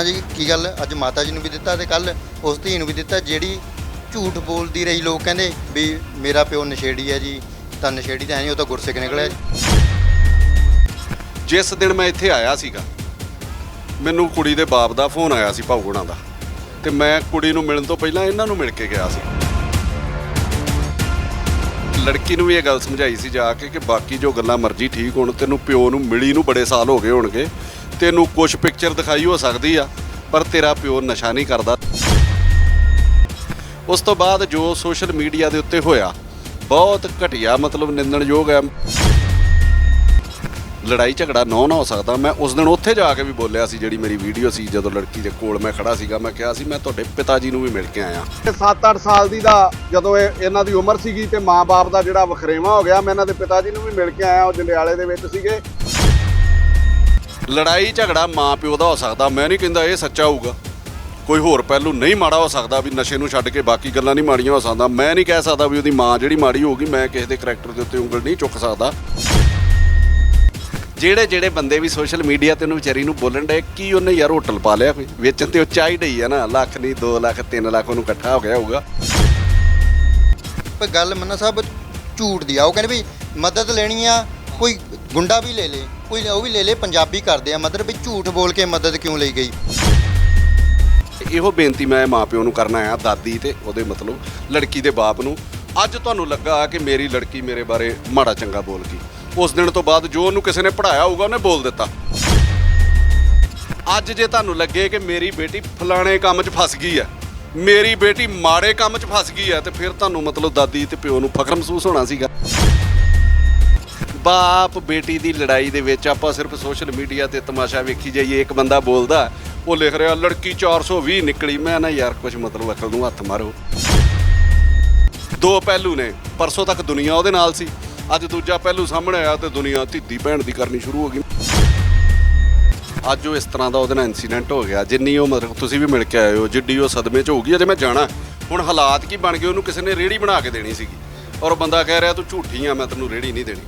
ਮੰਨਾ ਜੀ ਕੀ ਗੱਲ, ਅੱਜ ਮਾਤਾ ਜੀ ਨੂੰ ਵੀ ਦਿੱਤਾ ਤੇ ਕੱਲ ਉਸ ਧੀ ਨੂੰ ਵੀ ਦਿੱਤਾ, ਜਿਹੜੀ ਝੂਠ ਬੋਲਦੀ ਰਹੀ ਲੋਕ ਕਹਿੰਦੇ ਵੀ ਮੇਰਾ ਪਿਓ ਨਸ਼ੇੜੀ ਹੈ ਜੀ, ਤਾਂ ਨਸ਼ੇੜੀ ਤਾਂ ਹੈ ਨਹੀਂ, ਉਹ ਤਾਂ ਗੁਰਸਿੱਖ ਨਿਕਲਿਆ ਜੀ। ਜਿਸ ਦਿਨ ਮੈਂ ਇੱਥੇ ਆਇਆ ਸੀਗਾ, ਮੈਨੂੰ ਕੁੜੀ ਦੇ ਬਾਪ ਦਾ ਫੋਨ ਆਇਆ ਸੀ ਭਾਊਗੁਣਾ ਦਾ, ਤੇ ਮੈਂ ਕੁੜੀ ਨੂੰ ਮਿਲਣ ਤੋਂ ਪਹਿਲਾਂ ਇਹਨਾਂ ਨੂੰ ਮਿਲ ਕੇ ਗਿਆ ਸੀ। ਲੜਕੀ ਨੂੰ ਵੀ ਇਹ ਗੱਲ ਸਮਝਾਈ ਸੀ ਜਾ ਕੇ ਕਿ ਬਾਕੀ ਜੋ ਗੱਲਾਂ ਮਰਜ਼ੀ ਠੀਕ ਹੋਣ, ਤੈਨੂੰ ਪਿਓ ਨੂੰ ਮਿਲੀ ਨੂੰ ਬੜੇ ਸਾਲ ਹੋ ਗਏ ਹੋਣਗੇ ਤੈਨੂੰ ਕੁਝ ਪਿਕਚਰ ਦਿਖਾਈ ਹੋ ਸਕਦੀ ਆ, ਪਰ ਤੇਰਾ ਪਿਓ ਨਸ਼ਾ ਨਹੀਂ ਕਰਦਾ। ਉਸ ਤੋਂ ਬਾਅਦ ਜੋ ਸੋਸ਼ਲ ਮੀਡੀਆ ਦੇ ਉੱਤੇ ਹੋਇਆ, ਬਹੁਤ ਘਟੀਆ ਮਤਲਬ ਨਿੰਦਣਯੋਗ ਹੈ। ਲੜਾਈ ਝਗੜਾ ਨਾ ਨਾ ਹੋ ਸਕਦਾ। ਮੈਂ ਉਸ ਦਿਨ ਉੱਥੇ ਜਾ ਕੇ ਵੀ ਬੋਲਿਆ ਸੀ, ਜਿਹੜੀ ਮੇਰੀ ਵੀਡੀਓ ਸੀ, ਜਦੋਂ ਲੜਕੀ ਦੇ ਕੋਲ ਮੈਂ ਖੜਾ ਸੀਗਾ, ਮੈਂ ਕਿਹਾ ਸੀ, ਮੈਂ ਤੁਹਾਡੇ ਪਿਤਾ ਜੀ ਨੂੰ ਵੀ ਮਿਲ ਕੇ ਆਇਆ। 7-8 ਸਾਲ ਦੀ ਦਾ, ਜਦੋਂ ਇਹ ਇਹਨਾਂ ਦੀ ਉਮਰ ਸੀਗੀ ਤੇ ਮਾਂ-ਬਾਪ ਦਾ ਜਿਹੜਾ ਵਖਰੇਵਾ ਹੋ ਗਿਆ, ਮੈਂ ਇਹਨਾਂ ਦੇ ਪਿਤਾ ਜੀ ਨੂੰ ਵੀ ਮਿਲ ਕੇ ਆਇਆ, ਉਹ ਜੰਡਿਆਲੇ ਦੇ ਵਿੱਚ ਸੀਗੇ। ਲੜਾਈ ਝਗੜਾ ਮਾਂ ਪਿਓ ਦਾ ਹੋ ਸਕਦਾ, ਮੈਂ ਨਹੀਂ ਕਹਿੰਦਾ ਇਹ ਸੱਚਾ ਹੋਊਗਾ। ਕੋਈ ਹੋਰ ਪਹਿਲੂ ਨਹੀਂ ਮਾੜਾ ਹੋ ਸਕਦਾ ਵੀ ਨਸ਼ੇ ਨੂੰ ਛੱਡ ਕੇ ਬਾਕੀ ਗੱਲਾਂ ਨਹੀਂ ਮਾੜੀਆਂ ਹੋ ਸਕਦਾ ਮੈਂ ਨਹੀਂ ਕਹਿ ਸਕਦਾ ਵੀ ਉਹਦੀ ਮਾਂ ਜਿਹੜੀ ਮਾੜੀ ਹੋਊਗੀ, ਮੈਂ ਕਿਸੇ ਦੇ ਕਰੈਕਟਰ ਦੇ ਉੱਤੇ ਉਂਗਲ ਨਹੀਂ ਚੁੱਕ ਸਕਦਾ। ਜਿਹੜੇ ਜਿਹੜੇ ਬੰਦੇ ਵੀ ਸੋਸ਼ਲ ਮੀਡੀਆ ਤੇ ਉਹਨੂੰ ਵਿਚਾਰੀ ਨੂੰ ਬੋਲਣ ਦੇ ਕੀ ਉਹਨੇ ਯਾਰ ਹੋਟਲ ਪਾ ਲਿਆ ਕੋਈ? ਵੇਚਣ ਤੇ ਉਹ ਚਾਹੀ ਡਈ ਆ ਨਾ, ਲੱਖ ਨਹੀਂ 2 ਲੱਖ 3 ਲੱਖ ਉਹਨੂੰ ਇਕੱਠਾ ਹੋ ਗਿਆ ਹੋਊਗਾ। ਪਰ ਗੱਲ ਮੰਨਾ ਸਾਹਿਬ ਝੂਠ ਦੀ ਆ। ਉਹ ਕਹਿੰਦੇ ਵੀ ਮਦਦ ਲੈਣੀ ਆ ਕੋਈ ਗੁੰਡਾ ਵੀ ਲੈ ਲੇ, ਕੋਈ ਉਹ ਵੀ ਲੈ ਲੇ, ਪੰਜਾਬੀ ਕਰਦੇ ਆ, ਮਤਲਬ ਵੀ ਝੂਠ ਬੋਲ ਕੇ ਮਦਦ ਕਿਉਂ ਲਈ ਗਈ? ਇਹੋ ਬੇਨਤੀ ਮੈਂ ਮਾਪਿਓ ਨੂੰ ਕਰਨਾ ਆ ਦਾਦੀ ਤੇ ਉਹਦੇ ਮਤਲਬ ਲੜਕੀ ਦੇ ਬਾਪ ਨੂੰ। ਅੱਜ ਤੁਹਾਨੂੰ ਲੱਗਾ ਕਿ ਮੇਰੀ ਲੜਕੀ ਮੇਰੇ ਬਾਰੇ ਮਾੜਾ ਚੰਗਾ ਬੋਲ ਗਈ। ਉਸ ਦਿਨ ਤੋਂ ਬਾਅਦ ਜੋ ਉਹਨੂੰ ਕਿਸੇ ਨੇ ਪੜਾਇਆ ਹੋਊਗਾ, ਉਹਨੇ ਬੋਲ ਦਿੱਤਾ। ਅੱਜ ਜੇ ਤੁਹਾਨੂੰ ਲੱਗੇ ਕਿ ਮੇਰੀ ਬੇਟੀ ਫਲਾਣੇ ਕੰਮ 'ਚ ਫਸ ਗਈ ਹੈ ਮੇਰੀ ਬੇਟੀ ਮਾੜੇ ਕੰਮ 'ਚ ਫਸ ਗਈ ਹੈ ਤੇ ਫਿਰ ਤੁਹਾਨੂੰ ਮਤਲਬ ਦਾਦੀ ਤੇ ਪਿਓ ਨੂੰ ਫਖਰ ਮਹਿਸੂਸ ਹੋਣਾ ਸੀਗਾ। ਬਾਪ ਬੇਟੀ ਦੀ ਲੜਾਈ ਦੇ ਵਿੱਚ ਆਪਾਂ ਸਿਰਫ ਸੋਸ਼ਲ ਮੀਡੀਆ ਤੇ ਤਮਾਸ਼ਾ ਵੇਖੀ ਜਾਈਏ, ਇੱਕ ਬੰਦਾ ਬੋਲਦਾ, ਉਹ ਲਿਖ ਰਿਹਾ, ਲੜਕੀ 420 ਨਿਕਲੀ। ਮੈਂ ਨਾ ਯਾਰ ਕੁਝ ਮਤਲਬ ਅਕਲ ਨੂੰ ਹੱਥ ਮਾਰੋ। ਦੋ ਪਹਿਲੂ ਨੇ, ਪਰਸੋਂ ਤੱਕ ਦੁਨੀਆ ਉਹਦੇ ਨਾਲ ਸੀ, ਅੱਜ ਦੂਜਾ ਪਹਿਲੂ ਸਾਹਮਣੇ ਆਇਆ ਤੇ ਦੁਨੀਆ ਧੀਦੀ ਭੈਣ ਦੀ ਕਰਨੀ ਸ਼ੁਰੂ ਹੋ ਗਈ। ਅੱਜ ਉਹ ਇਸ ਤਰ੍ਹਾਂ ਦਾ ਉਹਦੇ ਨਾਲ ਇਨਸੀਡੈਂਟ ਹੋ ਗਿਆ, ਜਿੰਨੀ ਉਹ ਮਤਲਬ ਤੁਸੀਂ ਵੀ ਮਿਲ ਕੇ ਆਏ ਹੋ, ਜਿੱਡੀ ਉਹ ਸਦਮੇ 'ਚ ਹੋਊਗੀ, ਅਜੇ ਮੈਂ ਜਾਣਾ। ਹੁਣ ਹਾਲਾਤ ਕੀ ਬਣ ਗਏ, ਉਹਨੂੰ ਕਿਸੇ ਨੇ ਰੇੜੀ ਬਣਾ ਕੇ ਦੇਣੀ ਸੀਗੀ। ਔਰ ਉਹ ਬੰਦਾ ਕਹਿ ਰਿਹਾ, ਤੂੰ ਝੂਠੀ ਆ, ਮੈਂ ਤੈਨੂੰ ਰੇੜੀ ਨਹੀਂ ਦੇਣੀ।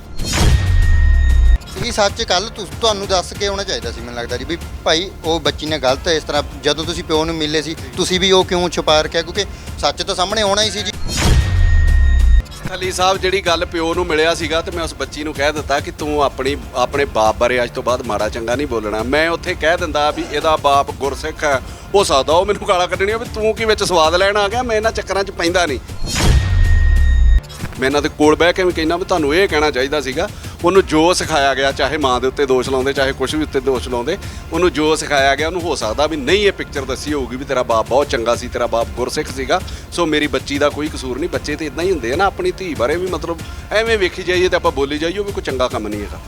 ਇਹ ਸੱਚ ਕੱਲ ਤੁਹਾਨੂੰ ਦੱਸ ਕੇ ਆਉਣਾ ਚਾਹੀਦਾ ਸੀ, ਮੈਨੂੰ ਲੱਗਦਾ ਜੀ, ਵੀ ਭਾਈ ਉਹ ਬੱਚੀ ਨੇ ਗਲਤ ਇਸ ਤਰ੍ਹਾਂ ਜਦੋਂ ਤੁਸੀਂ ਪਿਓ ਨੂੰ ਮਿਲੇ ਸੀ, ਤੁਸੀਂ ਵੀ ਉਹ ਕਿਉਂ ਛੁਪਾ ਰੱਖਿਆ? ਕਿਉਂਕਿ ਸੱਚ ਤਾਂ ਸਾਹਮਣੇ ਆਉਣਾ ਹੀ ਸੀ ਜੀ। ਅਲੀ ਸਾਹਿਬ, ਜਿਹੜੀ ਗੱਲ ਪਿਓ ਨੂੰ ਮਿਲਿਆ ਸੀਗਾ ਤੇ ਮੈਂ ਉਸ ਬੱਚੀ ਨੂੰ ਕਹਿ ਦਿੱਤਾ ਕਿ ਤੂੰ ਆਪਣੀ, ਆਪਣੇ ਬਾਪ ਬਾਰੇ ਅੱਜ ਤੋਂ ਬਾਅਦ ਮਾੜਾ ਚੰਗਾ ਨਹੀਂ ਬੋਲਣਾ। ਮੈਂ ਉੱਥੇ ਕਹਿ ਦਿੰਦਾ ਵੀ ਇਹਦਾ ਬਾਪ ਗੁਰਸਿੱਖ ਹੈ ਹੋ ਸਕਦਾ ਉਹ ਮੈਨੂੰ ਗਾਲਾਂ ਕੱਢਣੀਆਂ ਵੀ ਤੂੰ ਕੀ ਵਿੱਚ ਸਵਾਦ ਲੈਣ ਆ ਗਿਆ? ਮੈਂ ਇਹਨਾਂ ਚੱਕਰਾਂ 'ਚ ਪੈਂਦਾ ਨਹੀਂ। ਮੈਂ ਇਹਨਾਂ ਦੇ ਕੋਲ ਬਹਿ ਕੇ ਵੀ ਕਹਿੰਦਾ ਵੀ ਤੁਹਾਨੂੰ ਇਹ ਕਹਿਣਾ ਚਾਹੀਦਾ ਸੀਗਾ ਉਹਨੂੰ ਜੋ ਸਿਖਾਇਆ ਗਿਆ, ਚਾਹੇ ਮਾਂ ਦੇ ਉੱਤੇ ਦੋਸ਼ ਲਾਉਂਦੇ, ਚਾਹੇ ਕੁਝ ਵੀ ਉੱਤੇ ਦੋਸ਼ ਲਾਉਂਦੇ, ਉਹਨੂੰ ਜੋ ਸਿਖਾਇਆ ਗਿਆ ਉਹਨੂੰ ਹੋ ਸਕਦਾ ਵੀ ਨਹੀਂ ਇਹ ਪਿਕਚਰ ਦੱਸੀ ਹੋਊਗੀ ਵੀ ਤੇਰਾ ਬਾਪ ਬਹੁਤ ਚੰਗਾ ਸੀ, ਤੇਰਾ ਬਾਪ ਗੁਰਸਿੱਖ ਸੀਗਾ, ਸੋ ਮੇਰੀ ਬੱਚੀ ਦਾ ਕੋਈ ਕਸੂਰ ਨਹੀਂ। ਬੱਚੇ ਤੇ ਇਦਾਂ ਹੀ ਹੁੰਦੇ ਆ ਨਾ ਆਪਣੀ ਧੀ ਬਾਰੇ ਵੀ ਮਤਲਬ ਐਵੇਂ ਵੇਖੀ ਜਾਈਏ ਤੇ ਆਪਾਂ ਬੋਲੀ ਜਾਈਏ, ਉਹ ਵੀ ਕੋਈ ਚੰਗਾ ਕੰਮ ਨਹੀਂ ਹੈਗਾ।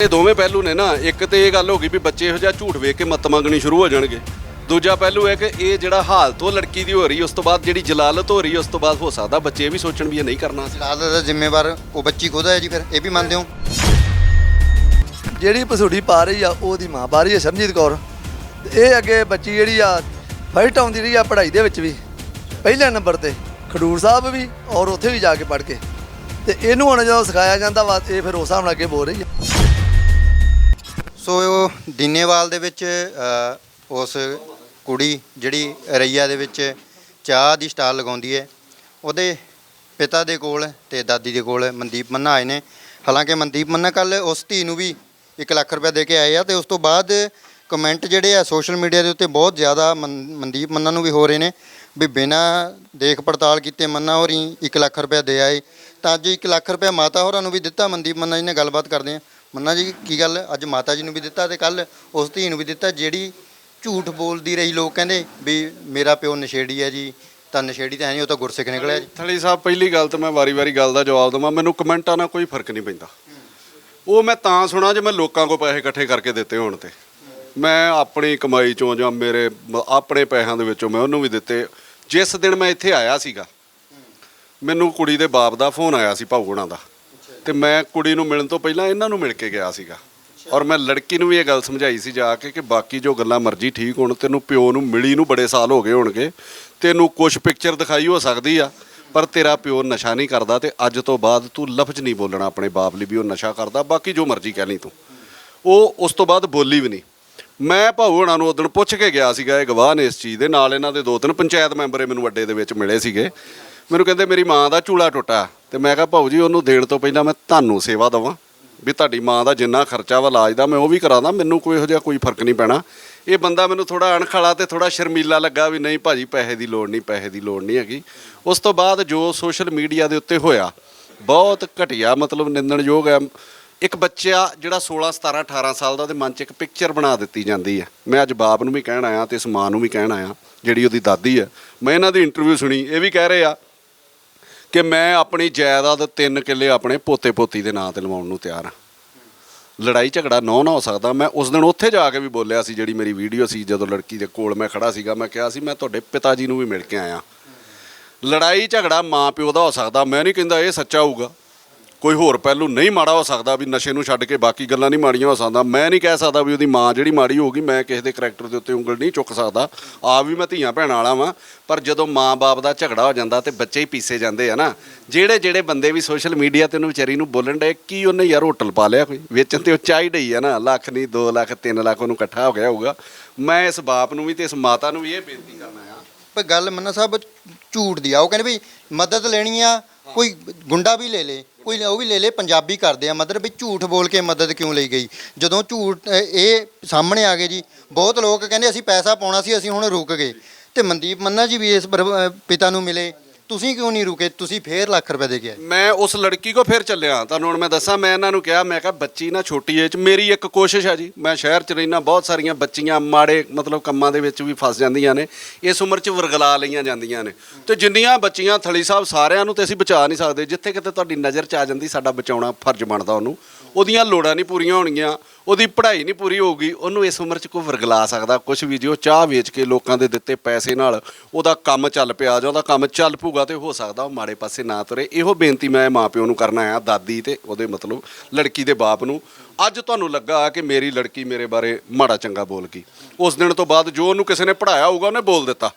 ਇਹ ਦੋਵੇਂ ਪਹਿਲੂ ਨੇ ਨਾ, ਇੱਕ ਤੇ ਇਹ ਗੱਲ ਹੋ ਗਈ ਵੀ ਬੱਚੇ ਇਹੋ ਜਿਹਾ ਝੂਠ ਵੇਖ ਕੇ ਮੱਤ ਮੰਗਣੀ ਸ਼ੁਰੂ ਹੋ ਜਾਣਗੇ। ਦੂਜਾ ਪਹਿਲੂ ਹੈ ਕਿ ਇਹ ਜਿਹੜਾ ਹਾਲਤ ਉਹ ਲੜਕੀ ਦੀ ਹੋ ਰਹੀ ਉਸ ਤੋਂ ਬਾਅਦ ਜਿਹੜੀ ਜਲਾਲਤ ਹੋ ਰਹੀ ਉਸ ਤੋਂ ਬਾਅਦ ਹੋ ਸਕਦਾ ਬੱਚੇ ਇਹ ਵੀ ਸੋਚਣ ਵੀ ਇਹ ਨਹੀਂ ਕਰਨਾ ਸੀ। ਲਾਲ ਦਾ ਜ਼ਿੰਮੇਵਾਰ ਉਹ ਬੱਚੀ ਖੁਦ ਹੈ ਜੀ ਫਿਰ ਇਹ ਵੀ ਮੰਨਦੇ ਹੋ? ਜਿਹੜੀ ਪਸੂੜੀ ਪਾ ਰਹੀ ਆ ਉਹਦੀ ਮਾਂ ਪਾ ਰਹੀ ਆ ਸ਼ਰਨਜੀਤ ਕੌਰ। ਤੇ ਇਹ ਅੱਗੇ ਬੱਚੀ ਜਿਹੜੀ ਆ ਫਸਟ ਆਉਂਦੀ ਰਹੀ ਆ ਪੜ੍ਹਾਈ ਦੇ ਵਿੱਚ ਵੀ ਪਹਿਲੇ ਨੰਬਰ ਤੇ ਖਡੂਰ ਸਾਹਿਬ ਵੀ ਔਰ ਉੱਥੇ ਵੀ ਜਾ ਕੇ ਪੜ੍ਹ ਕੇ। ਤੇ ਇਹਨੂੰ ਹੁਣ ਜਦੋਂ ਸਿਖਾਇਆ ਜਾਂਦਾ ਵਾ ਇਹ ਫਿਰ ਉਸ ਹਿਸਾਬ ਨਾਲ ਅੱਗੇ ਬੋਲ ਰਹੀ ਆ। ਸੋ ਦੀਨੇਵਾਲ ਦੇ ਵਿੱਚ ਅ, ਉਸ ਕੁੜੀ ਜਿਹੜੀ ਰਈਆ ਦੇ ਵਿੱਚ ਚਾਹ ਦੀ ਸਟਾਲ ਲਗਾਉਂਦੀ ਹੈ ਉਹਦੇ ਪਿਤਾ ਦੇ ਕੋਲ ਤੇ ਦਾਦੀ ਦੇ ਕੋਲ ਮਨਦੀਪ ਮੰਨਾ ਆਏ ਨੇ। ਹਾਲਾਂਕਿ ਮਨਦੀਪ ਮੰਨਾ ਕੱਲ ਉਸ ਧੀ ਨੂੰ ਵੀ 1 ਲੱਖ ਰੁਪਏ ਦੇ ਕੇ ਆਏ ਆ ਤੇ ਉਸ ਤੋਂ ਬਾਅਦ ਕਮੈਂਟ ਜਿਹੜੇ ਆ ਸੋਸ਼ਲ ਮੀਡੀਆ ਦੇ ਉੱਤੇ ਬਹੁਤ ਜ਼ਿਆਦਾ ਮਨ- ਮਨਦੀਪ ਮੰਨਾ ਨੂੰ ਵੀ ਹੋ ਰਹੇ ਨੇ ਵੀ ਬਿਨਾਂ ਦੇਖ ਪੜਤਾਲ ਕੀਤੇ ਮੰਨਾ ਹੋਰੀ 1 ਲੱਖ ਰੁਪਏ ਦੇ ਆਏ। ਤਾਂ ਅੱਜ 1 ਲੱਖ ਰੁਪਏ ਮਾਤਾ ਹੋਰਾਂ ਨੂੰ ਵੀ ਦਿੱਤਾ, ਮਨਦੀਪ ਮੰਨਾ ਜੀ ਨੇ ਗੱਲਬਾਤ ਕਰਦੇ ਆ। ਮੰਨਾ ਜੀ, ਕੀ ਗੱਲ? ਅੱਜ ਮਾਤਾ ਜੀ ਨੂੰ ਵੀ ਦਿੱਤਾ ਤੇ ਕੱਲ ਉਸ ਧੀ ਨੂੰ ਵੀ ਦਿੱਤਾ, ਜਿਹੜੀ ਝੂਠ ਬੋਲਦੀ ਰਹੀ ਲੋਕ ਕਹਿੰਦੇ ਵੀ ਮੇਰਾ ਪਿਓ ਨਸ਼ੇੜੀ ਹੈ ਜੀ, ਤਾਂ ਨਸ਼ੇੜੀ ਤਾਂ ਹੈ ਨਹੀਂ, ਉਹ ਤਾਂ ਗੁਰਸਿੱਖ ਨਿਕਲਿਆ ਜੀ। ਥਲੀ ਸਾਹਿਬ, ਪਹਿਲੀ ਗੱਲ ਤਾਂ ਮੈਂ ਵਾਰੀ-ਵਾਰੀ ਗੱਲ ਦਾ ਜਵਾਬ ਦਵਾਂ, ਮੈਨੂੰ ਕਮੈਂਟਾਂ ਨਾਲ ਕੋਈ ਫ਼ਰਕ ਨਹੀਂ ਪੈਂਦਾ। ਉਹ ਮੈਂ ਤਾਂ ਸੁਣਾ ਜੇ ਮੈਂ ਲੋਕਾਂ ਕੋਲ ਪੈਸੇ ਇਕੱਠੇ ਕਰਕੇ ਦਿੱਤੇ ਹੋਣ ਤੇ। ਮੈਂ ਆਪਣੀ ਕਮਾਈ ਚੋਂ ਜਾਂ ਮੇਰੇ ਮ- ਆਪਣੇ ਪੈਸਿਆਂ ਦੇ ਵਿੱਚੋਂ ਮੈਂ ਉਹਨੂੰ ਵੀ ਦਿੱਤੇ। ਜਿਸ ਦਿਨ ਮੈਂ ਇੱਥੇ ਆਇਆ ਸੀਗਾ, ਮੈਨੂੰ ਕੁੜੀ ਦੇ ਬਾਪ ਦਾ ਫੋਨ ਆਇਆ ਸੀ ਭਾਊਗੁਣਾ ਦਾ। ਤੇ ਮੈਂ ਕੁੜੀ ਨੂੰ ਮਿਲਣ ਤੋਂ ਪਹਿਲਾਂ ਇਹਨਾਂ ਨੂੰ ਮਿਲ ਕੇ ਗਿਆ ਸੀਗਾ। ਔਰ ਮੈਂ ਲੜਕੀ ਨੂੰ ਵੀ ਇਹ ਗੱਲ ਸਮਝਾਈ ਸੀ ਜਾ ਕੇ ਕਿ ਬਾਕੀ ਜੋ ਗੱਲਾਂ ਮਰਜ਼ੀ ਠੀਕ ਹੋਣ, ਤੈਨੂੰ ਪਿਓ ਨੂੰ ਮਿਲੀ ਨੂੰ ਬੜੇ ਸਾਲ ਹੋ ਗਏ ਹੋਣਗੇ, ਤੈਨੂੰ ਕੁਝ ਪਿਕਚਰ ਦਿਖਾਈ ਹੋ ਸਕਦੀ ਆ, ਪਰ ਤੇਰਾ ਪਿਓ ਨਸ਼ਾ ਨਹੀਂ ਕਰਦਾ ਤੇ ਅੱਜ ਤੋਂ ਬਾਅਦ ਤੂੰ ਲਫ਼ਜ਼ ਨਹੀਂ ਬੋਲਣਾ ਆਪਣੇ ਬਾਪ ਲਈ ਵੀ ਉਹ ਨਸ਼ਾ ਕਰਦਾ, ਬਾਕੀ ਜੋ ਮਰਜ਼ੀ ਕਹਿ ਲਈ ਤੂੰ। ਉਹ ਉਸ ਤੋਂ ਬਾਅਦ ਬੋਲੀ ਵੀ ਨਹੀਂ। ਮੈਂ ਭਾਊ ਹੋਣਾ ਨੂੰ ਉਦੋਂ ਪੁੱਛ ਕੇ ਗਿਆ ਸੀਗਾ, ਇਹ ਗਵਾਹ ਨੇ ਇਸ ਚੀਜ਼ ਦੇ, ਨਾਲ ਇਹਨਾਂ ਦੇ ਦੋ ਤਿੰਨ ਪੰਚਾਇਤ ਮੈਂਬਰ ਮੈਨੂੰ ਅੱਡੇ ਦੇ ਵਿੱਚ ਮਿਲੇ ਸੀਗੇ। ਮੈਨੂੰ ਕਹਿੰਦੇ, ਮੇਰੀ ਮਾਂ ਦਾ ਚੂਲਾ ਟੁੱਟਾ। ਤੇ ਮੈਂ ਕਿਹਾ, ਭਾਊ ਜੀ, ਉਹਨੂੰ ਦੇਣ ਤੋਂ ਪਹਿਲਾਂ ਮੈਂ ਤੁਹਾਨੂੰ ਸੇਵਾ ਦਵਾਂ। ਵੀ ਤੁਹਾਡੀ ਮਾਂ ਦਾ ਜਿੰਨਾ ਖਰਚਾ ਵਾ ਇਲਾਜ ਦਾ, ਮੈਂ ਉਹ ਵੀ ਕਰਾਦਾ ਮੈਨੂੰ ਕੋਈ ਇਹੋ ਜਿਹਾ ਕੋਈ ਫ਼ਰਕ ਨਹੀਂ ਪੈਣਾ। ਇਹ ਬੰਦਾ ਮੈਨੂੰ ਥੋੜਾ ਅਣਖਾਲਾ ਤੇ ਥੋੜਾ ਸ਼ਰਮੀਲਾ ਲੱਗਾ ਵੀ ਨਹੀਂ ਭਾਜੀ, ਪੈਸੇ ਦੀ ਲੋੜ ਨਹੀਂ, ਪੈਸੇ ਦੀ ਲੋੜ ਨਹੀਂ ਹੈਗੀ। ਉਸ ਤੋਂ ਬਾਅਦ ਜੋ ਸੋਸ਼ਲ ਮੀਡੀਆ ਦੇ ਉੱਤੇ ਹੋਇਆ, ਬਹੁਤ ਘਟੀਆ ਮਤਲਬ ਨਿੰਦਣਯੋਗ ਹੈ। ਇੱਕ ਬੱਚਾ ਜਿਹੜਾ 16 17 18 ਸਾਲ ਦਾ ਉਹਦੇ ਮਨ 'ਚ ਇੱਕ ਪਿਕਚਰ ਬਣਾ ਦਿੱਤੀ ਜਾਂਦੀ ਹੈ। ਮੈਂ ਅੱਜ ਬਾਪ ਨੂੰ ਵੀ ਕਹਿਣ ਆਇਆ ਤੇ ਇਸ ਮਾਂ ਨੂੰ ਵੀ ਕਹਿਣ ਆਇਆ, ਜਿਹੜੀ ਉਹਦੀ ਦਾਦੀ ਹੈ। ਮੈਂ ਇਹਨਾਂ ਦੀ ਇੰਟਰਵਿਊ ਸੁਣੀ, ਇਹ ਵੀ ਕਹਿ ਰਹੇ ਆ ਕਿ ਮੈਂ ਆਪਣੀ ਜਾਇਦਾਦ ਤਿੰਨ ਕਿੱਲੇ ਆਪਣੇ ਪੋਤੇ ਪੋਤੀ ਦੇ ਨਾਂ ਤੇ ਲਵਾਉਣ ਨੂੰ ਤਿਆਰ ਹਾਂ। ਲੜਾਈ ਝਗੜਾ ਨੌ ਨਾ ਹੋ ਸਕਦਾ। ਮੈਂ ਉਸ ਦਿਨ ਉੱਥੇ ਜਾ ਕੇ ਵੀ ਬੋਲਿਆ ਸੀ, ਜਿਹੜੀ ਮੇਰੀ ਵੀਡੀਓ ਸੀ, ਜਦੋਂ ਲੜਕੀ ਦੇ ਕੋਲ ਮੈਂ ਖੜਾ ਸੀਗਾ, ਮੈਂ ਕਿਹਾ ਸੀ, ਮੈਂ ਤੁਹਾਡੇ ਪਿਤਾ ਜੀ ਨੂੰ ਵੀ ਮਿਲ ਕੇ ਆਇਆ। ਲੜਾਈ ਝਗੜਾ ਮਾਂ ਪਿਓ ਦਾ ਹੋ ਸਕਦਾ। ਮੈਂ ਨਹੀਂ ਕਹਿੰਦਾ ਇਹ ਸੱਚਾ ਹੋਊਗਾ। ਕੋਈ ਹੋਰ ਪਹਿਲੂ ਨਹੀਂ ਮਾੜਾ ਹੋ ਸਕਦਾ ਵੀ ਨਸ਼ੇ ਨੂੰ ਛੱਡ ਕੇ ਬਾਕੀ ਗੱਲਾਂ ਨਹੀਂ ਮਾੜੀਆਂ ਹੋ ਸਕਦਾ ਮੈਂ ਨਹੀਂ ਕਹਿ ਸਕਦਾ ਵੀ ਉਹਦੀ ਮਾਂ ਜਿਹੜੀ ਮਾੜੀ ਹੋਊਗੀ, ਮੈਂ ਕਿਸੇ ਦੇ ਕਰੈਕਟਰ ਦੇ ਉੱਤੇ ਉਂਗਲ ਨਹੀਂ ਚੁੱਕ ਸਕਦਾ। ਆ ਵੀ ਮੈਂ ਧੀਆਂ ਭੈਣਾਂ ਵਾਲਾ ਵਾਂ, ਪਰ ਜਦੋਂ ਮਾਂ-ਬਾਪ ਦਾ ਝਗੜਾ ਹੋ ਜਾਂਦਾ ਤੇ ਬੱਚੇ ਹੀ ਪੀਸੇ ਜਾਂਦੇ ਆ ਨਾ, ਜਿਹੜੇ ਜਿਹੜੇ ਬੰਦੇ ਵੀ ਸੋਸ਼ਲ ਮੀਡੀਆ ਤੇ ਉਹਨੂੰ ਵਿਚਾਰੀ ਨੂੰ ਬੋਲਣ ਡੇ ਕੀ ਉਹਨੇ ਯਾਰ ਹੋਟਲ ਪਾ ਲਿਆ ਕੋਈ? ਵੇਚਣ ਤੇ ਉਹ ਚਾਹ ਹੀ ਆ ਨਾ, ਲੱਖ ਨਹੀਂ 2 ਲੱਖ 3 ਲੱਖ ਉਹਨੂੰ ਇਕੱਠਾ ਹੋ ਗਿਆ ਹੋਊਗਾ। ਮੈਂ ਇਸ ਬਾਪ ਨੂੰ ਵੀ ਤੇ ਇਸ ਮਾਤਾ ਨੂੰ ਵੀ ਇਹ ਬੇਨਤੀ ਕਰਨਾ ਆ। ਪਰ ਗੱਲ ਮੰਨਾ ਸਾਹਿਬ ਝੂਠ ਦੀ ਆ, ਉਹ ਕਹਿੰਦੇ ਵੀ ਮਦਦ ਲੈਣੀ ਆ, ਕੋਈ ਗੁੰਡਾ ਵੀ ਲੈ ਲੇ। ਕੋਈ ਉਹ ਵੀ ਲੈ ਲੇ ਪੰਜਾਬੀ ਕਰਦੇ ਆ ਮਦਰ ਵੀ ਝੂਠ ਬੋਲ ਕੇ ਮਦਦ ਕਿਉਂ ਲਈ ਗਈ? ਜਦੋਂ ਝੂਠ ਅ, ਇਹ ਸਾਹਮਣੇ ਆ ਗਏ ਜੀ ਬਹੁਤ ਲੋਕ ਕਹਿੰਦੇ ਅਸੀਂ ਪੈਸਾ ਪਾਉਣਾ ਸੀ ਅਸੀਂ ਹੁਣ ਰੁਕ ਗਏ। ਤੇ ਮਨਦੀਪ ਮੰਨਾ ਜੀ ਵੀ ਇਸ ਪਰ- ਅ, ਪਿਤਾ ਨੂੰ ਮਿਲੇ। ਤੁਸੀਂ ਕਿਉਂ ਨਹੀਂ ਰੁਕੇ? ਤੁਸੀਂ ਫੇਰ ਲੱਖ ਰੁਪਏ ਦੇ ਕੇ ਆਏ। ਮੈਂ ਉਸ ਲੜਕੀ ਕੋ ਫਿਰ ਚੱਲਿਆ। ਤੁਹਾਨੂੰ ਹੁਣ ਮੈਂ ਦੱਸਾਂ, ਮੈਂ ਇਹਨਾਂ ਨੂੰ ਕਿਹਾ, ਮੈਂ ਕਿਹਾ, ਬੱਚੀ ਨਾ ਛੋਟੀ ਏਜ ਮੇਰੀ ਇੱਕ ਕੋਸ਼ਿਸ਼ ਹੈ ਜੀ। ਮੈਂ ਸ਼ਹਿਰ 'ਚ ਰਹਿਣਾ ਬਹੁਤ ਸਾਰੀਆਂ ਬੱਚੀਆਂ ਮਾੜੇ ਮਤਲਬ ਕੰਮਾਂ ਦੇ ਵਿੱਚ ਵੀ ਫਸ ਜਾਂਦੀਆਂ ਨੇ। ਇਸ ਉਮਰ 'ਚ ਵਰਗਲਾ ਲਈਆਂ ਜਾਂਦੀਆਂ ਨੇ। ਤੇ ਜਿੰਨੀਆਂ ਬੱਚੀਆਂ ਥਲੀ ਸਾਹਿਬ ਸਾਰਿਆਂ ਨੂੰ ਤੇ ਅਸੀਂ ਬਚਾ ਨਹੀਂ ਸਕਦੇ, ਜਿੱਥੇ ਕਿਤੇ ਤੁਹਾਡੀ ਨਜ਼ਰ 'ਚ ਆ ਜਾਂਦੀ, ਸਾਡਾ ਬਚਾਉਣਾ ਫਰਜ਼ ਬਣਦਾ ਉਹਨੂੰ। ਉਹਦੀਆਂ ਲੋੜਾਂ ਨਹੀਂ ਪੂਰੀਆਂ ਹੋਣਗੀਆਂ, ਉਹਦੀ ਪੜ੍ਹਾਈ ਨਹੀਂ ਪੂਰੀ ਹੋਊਗੀ, ਉਹਨੂੰ ਇਸ ਉਮਰ 'ਚ ਕੋਈ ਵਰਗਲਾ ਸਕਦਾ ਕੁਝ ਵੀ ਜੇ, ਉਹ ਚਾਹ ਵੇਚ ਕੇ ਲੋਕਾਂ ਦੇ ਦਿੱਤੇ ਪੈਸੇ ਨਾਲ ਉਹਦਾ ਕੰਮ ਚੱਲ ਪਿਆ ਜਾਂ ਉਹਦਾ ਕੰਮ ਚੱਲ ਪੂਗਾ ਤੇ ਹੋ ਸਕਦਾ ਉਹ ਮਾੜੇ ਪਾਸੇ ਨਾ ਤੁਰੇ। ਇਹੋ ਬੇਨਤੀ ਮੈਂ ਮਾਪਿਓ ਨੂੰ ਕਰਨਾ ਆ ਦਾਦੀ ਤੇ ਉਹਦੇ ਮਤਲਬ ਲੜਕੀ ਦੇ ਬਾਪ ਨੂੰ। ਅੱਜ ਤੁਹਾਨੂੰ ਲੱਗਾ ਕਿ ਮੇਰੀ ਲੜਕੀ ਮੇਰੇ ਬਾਰੇ ਮਾੜਾ ਚੰਗਾ ਬੋਲ ਗਈ। ਉਸ ਦਿਨ ਤੋਂ ਬਾਅਦ ਜੋ ਉਹਨੂੰ ਕਿਸੇ ਨੇ ਪੜਾਇਆ ਹੋਊਗਾ, ਉਹਨੇ ਬੋਲ ਦਿੱਤਾ।